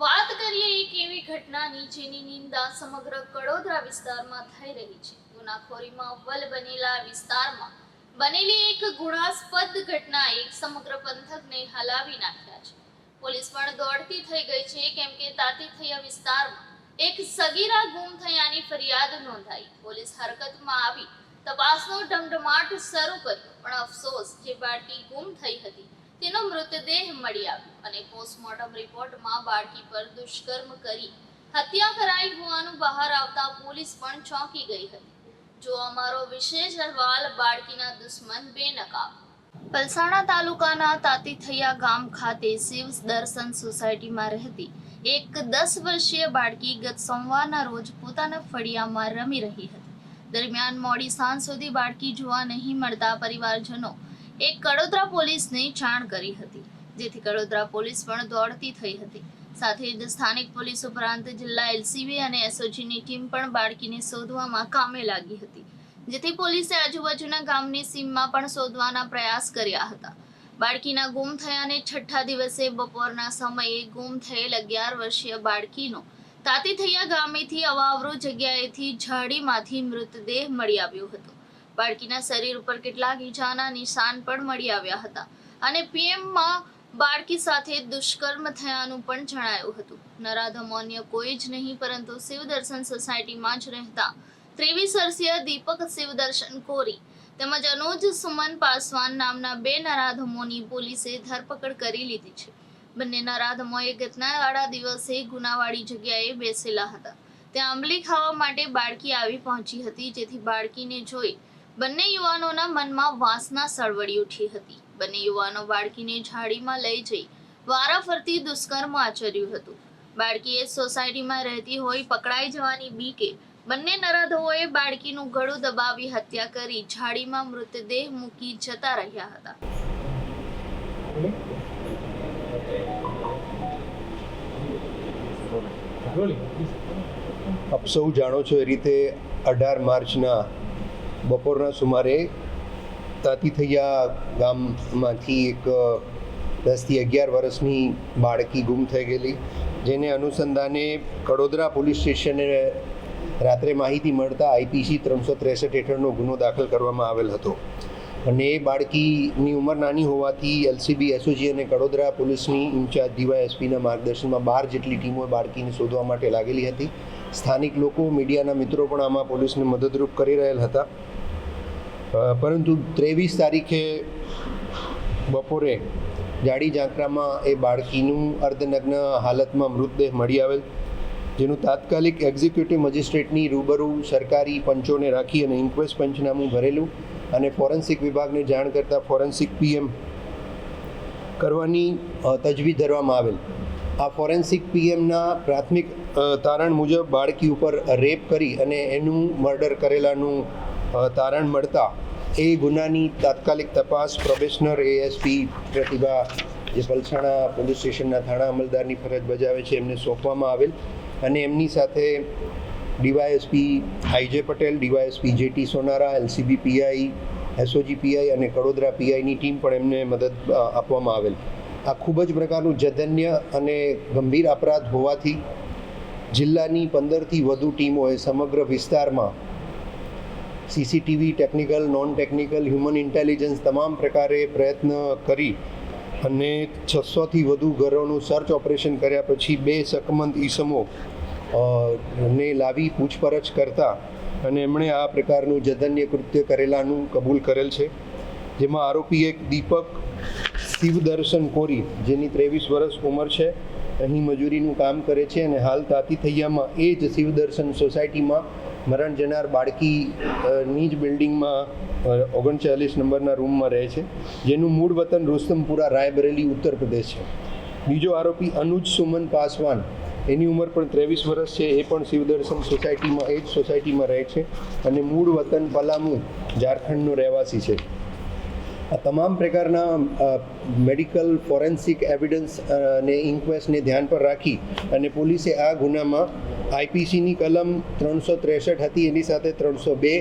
વાત કરીએ એક એવી ઘટનાની જેની નિંદા સમગ્ર કડોદરા વિસ્તારમાં થઈ રહી છે. ગુનાખોરીમાં અવ્વલ બનેલા વિસ્તારમાં બનેલી એક ગુણાસ્પદ ઘટનાએ સમગ્ર પંથકને હલાવી નાખ્યા છે. પોલીસ પણ દોડતી થઈ ગઈ છે, કેમ કે તાતી થયા વિસ્તારમાં એક સગીરા ગુમ થયાની ફરિયાદ નોંધાઈ. પોલીસ હરકતમાં આવી તપાસનો ઢમઢમાટ શરૂ કર્યો, પણ અફસોસ જે બાળકી ગુમ થઈ હતી. તેનો મૃતદેહ મળી આવ્યો અને પોસ્ટમોર્ટમ રિપોર્ટમાં બાળકી પર દુષ્કર્મ કરી હત્યા કરાઈ હોવાનું બહાર આવતા પોલીસ પણ ચોંકી ગઈ હતી. જો અમારો વિશેષ અહેવાલ બાળકીના દુશ્મન બેનકાબ. પલસાણા તાલુકાના તાતીથૈયા ગામ ખાતે શિવ દર્શન સોસાયટીમાં રહેતી એક દસ વર્ષીય બાળકી ગત સોમવારના રોજ પોતાના ફળિયામાં રમી રહી હતી. દરમિયાન મોડી સાંજ સુધી બાળકી જોવા નહીં મળતા પરિવારજનો એક કડોદરા પોલીસને જાણ કરી હતી, જેથી કડોદરા પોલીસ પણ દોડતી થઈ હતી. સાથે જ સ્થાનિક પોલીસ ઉપરાંત જિલ્લા એલસીબી અને એસઓજીની ટીમ પણ બાળકીને શોધવામાં કામે લાગી હતી, જેથી પોલીસે આજુબાજુના ગામની સીમમાં પણ શોધવાના પ્રયાસ કર્યા હતા. બાળકીના ગુમ થયાને છઠ્ઠા દિવસે બપોરના સમયે ગુમ થયેલ અગિયાર વર્ષીય બાળકીનો તાતીથૈયા ગામેથી અવાવરો જગ્યાએથી ઝાડીમાંથી મૃતદેહ મળી આવ્યો હતો. બાળકીના શરીર ઉપર કેટલાક ઈજાના નિશાન પણ મળી આવ્યા હતા અને પીએમમાં બાળકી સાથે દુષ્કર્મ થયાનું પણ જણાયું હતું. નરાધમો અન્ય કોઈ જ નહીં, પરંતુ શિવદર્શન સોસાયટીમાં જ રહેતા ત્રેવીસ વર્ષીય દીપક શિવદર્શન કોરી તેમજ અનુજ સુમન પાસવાન નામના બે નરાધમોની પોલીસે ધરપકડ કરી લીધી છે. બંને નરાધમોએ ઘટનાવાળા દિવસે ગુનાવાળી જગ્યાએ બેસેલા હતા. ત્યાં આંબલી ખાવા માટે બાળકી આવી પહોંચી હતી, જેથી બાળકીને જોઈ બંને યુવાનોના મનમાં વાસના સળવળી ઉઠી હતી. બંને યુવાનો બાળકીને ઝાડીમાં લઈ જઈ વારાફરતી દુષ્કર્મ આચર્યું હતું. બાળકીએ સોસાયટીમાં રહેતી હોય પકડાઈ જવાની બીકે બંને નરાધમોએ બાળકીનું ગળું દબાવી હત્યા કરી ઝાડીમાં મૃતદેહ મૂકી જતા રહ્યા હતા. આપ સૌ જાણો છો એ રીતે અઢાર માર્ચના બપોરના સુમારે તાતીથૈયા ગામમાંથી એક દસથી અગિયાર વર્ષની બાળકી ગુમ થઈ ગયેલી, જેને અનુસંધાને કડોદરા પોલીસ સ્ટેશને રાત્રે માહિતી મળતા આઈપીસી ત્રણસો ત્રેસઠ હેઠળનો ગુનો દાખલ કરવામાં આવેલ હતો. અને એ બાળકીની ઉંમર નાની હોવાથી એલસીબી, એસઓજી અને કડોદરા પોલીસની ઇન્ચાર્જ ડીવાયએસપીના માર્ગદર્શનમાં બાર જેટલી ટીમો બાળકીને શોધવા માટે લાગેલી હતી. સ્થાનિક લોકો, મીડિયાના મિત્રો પણ આમાં પોલીસને મદદરૂપ કરી રહેલ હતા. પરંતુ ત્રેવીસ તારીખે બપોરે જાડી ઝાંકરામાં એ બાળકીનું અર્ધનગ્ન હાલતમાં મૃતદેહ મળી આવેલ, જેનું તાત્કાલિક એક્ઝિક્યુટિવ મજિસ્ટ્રેટની રૂબરૂ સરકારી પંચોને રાખી અને ઇન્ક્વેસ્ટ પંચનામું ભરેલું અને ફોરેન્સિક વિભાગને જાણ કરતાં ફોરેન્સિક પીએમ કરવાની તજવીજ ધરવામાં આવેલ. આ ફોરેન્સિક પીએમના પ્રાથમિક તારણ મુજબ બાળકી ઉપર રેપ કરી અને એનું મર્ડર કરેલાનું તારણ મળતા એ ગુનાની તાત્કાલિક તપાસ પ્રોબેશનર એએસપી પ્રતિભા જે પલસાણા પોલીસ સ્ટેશનના થાણા અમલદારની ફરજ બજાવે છે, એમને સોંપવામાં આવેલ અને એમની સાથે DYSP IJ Patel, DYSP JT Sonara LCB PI SOG PI અને કડોદરા પીઆઈની ટીમ પણ એમને મદદ આપવામાં આવેલ. આ ખૂબ જ પ્રકારનું જધન્ય અને ગંભીર અપરાધ હોવાથી જિલ્લાની પંદરથી વધુ ટીમોએ સમગ્ર વિસ્તારમાં CCTV technical non technical human intelligence તમામ પ્રકારે પ્રયત્ન કરી અને છસોથી વધુ ઘરોનું સર્ચ ઓપરેશન કર્યા પછી બે સકમંદ ઈસમો ને લાવી પૂછપરછ કરતા અને એમણે આ પ્રકારનું જધન્ય કૃત્ય કરેલાનું કબૂલ કરેલ છે. જેમાં આરોપી એક દીપક શિવદર્શન કોરી, જેની ત્રેવીસ વર્ષ ઉંમર છે, અહીં મજૂરીનું કામ કરે છે અને હાલ તાતી થૈયામાં એ જ શિવદર્શન સોસાયટીમાં મરણ જનાર બાળકીની જ બિલ્ડિંગમાં ઓગણચાલીસ નંબરના રૂમમાં રહે છે. જેનું મૂળ વતન રુસ્તમપુરા, રાયબરેલી, ઉત્તર પ્રદેશ છે. બીજો આરોપી અનુજ સુમન પાસવાન, એની ઉંમર પણ ત્રેવીસ વર્ષ છે, એ પણ શિવદર્શન સોસાયટીમાં, એ જ સોસાયટીમાં રહે છે અને મૂળ વતન પલામુ, ઝારખંડનો રહેવાસી છે. આ તમામ પ્રકારના મેડિકલ, ફોરેન્સિક, એવિડન્સ ને ઇન્ક્વેસ્ટને ધ્યાન પર રાખી અને પોલીસે આ ગુનામાં આઈપીસીની કલમ ત્રણસો ત્રેસઠ હતી, એની સાથે ત્રણસો બે,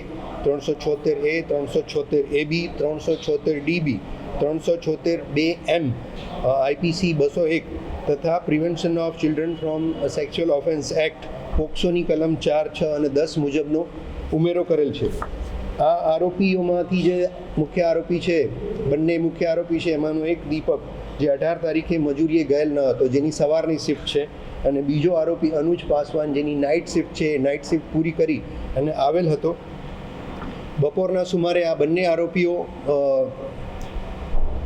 ત્રણસો છોતેર એ, ત્રણસો છોતેર એ બી ત્રણસો છોતેર ડીબી, ત્રણસો છોતેર બે એમ આઈપીસી બસો એક તથા prevention of children from sexual offence act પોક્સોની કલમ ચાર, છ અને દસ મુજબનો ઉમેરો કરેલ છે. આ આરોપીઓમાંથી જે મુખ્ય આરોપી છે, બંને મુખ્ય આરોપી છે, એમાંનો એક દીપક જે અઢાર તારીખે મજૂરીએ ગયેલ ન હતો, જેની સવારની શિફ્ટ છે અને બીજો આરોપી અનુજ પાસવાન જેની નાઇટ શિફ્ટ છે, એ નાઇટ શિફ્ટ પૂરી કરી અને આવેલ હતો. બપોરના સુમારે આ બંને આરોપીઓ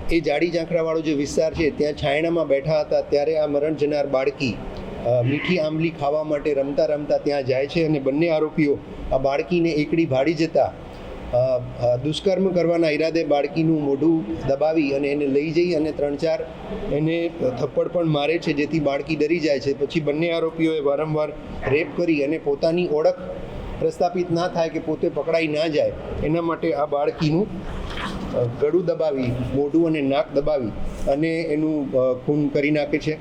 એ જાડી ઝાંખરાવાળો જે વિસ્તાર છે, ત્યાં છાયણામાં બેઠા હતા, ત્યારે આ મરણ જનાર બાળકી મીઠી આંબલી ખાવા માટે રમતા રમતા ત્યાં જાય છે અને બંને આરોપીઓ આ બાળકીને એકડી ભાડી જતા દુષ્કર્મ કરવાના ઈરાદે બાળકીનું મોઢું દબાવી અને એને લઈ જઈ અને ત્રણ ચાર એને થપ્પડ પણ મારે છે જેથી બાળકી ડરી જાય છે. પછી બંને આરોપીઓએ વારંવાર રેપ કરી અને પોતાની ઓળખ પ્રસ્થાપિત ના થાય કે પોતે પકડાઈ ના જાય, એના માટે આ બાળકીનું ગળું દબાવી, મોઢું અને નાક દબાવી અને એનું ખૂન કરી નાખે છે.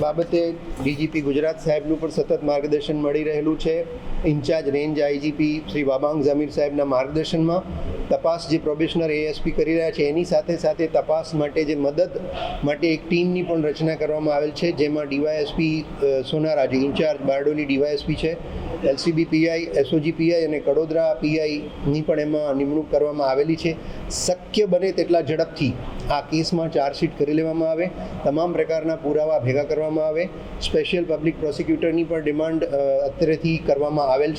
બાબતે ડીજીપી ગુજરાત સાહેબનું પણ સતત માર્ગદર્શન મળી રહેલું છે. In-charge range IGP Shri Wabang Zamir સાહેબના માર્ગદર્શનમાં તપાસ જે પ્રોબેશનર એએસપી કરી રહ્યા છે, એની સાથે સાથે તપાસ માટે જે મદદ માટે એક ટીમની પણ રચના કરવામાં આવેલ છે, જેમાં ડીવાયએસપી સોનારાજી, ઇન્ચાર્જ બારડોલી ડીવાયએસપી છે. એલસીબી પીઆઈ એસઓજી પીઆઈ અને કડોદરા પીઆઈની પણ એમાં નિમણૂક કરવામાં આવેલી છે. શક્ય બને તેટલા ઝડપથી આ કેસમાં ચાર્જશીટ કરી લેવામાં આવે. તમામ પ્રકારના પુરાવા ભેગા કરવામાં આવે. સ્પેશિયલ પબ્લિક પ્રોસિક્યુટરની પણ ડિમાન્ડ અત્યારેથી કરવામાં આવેલ છે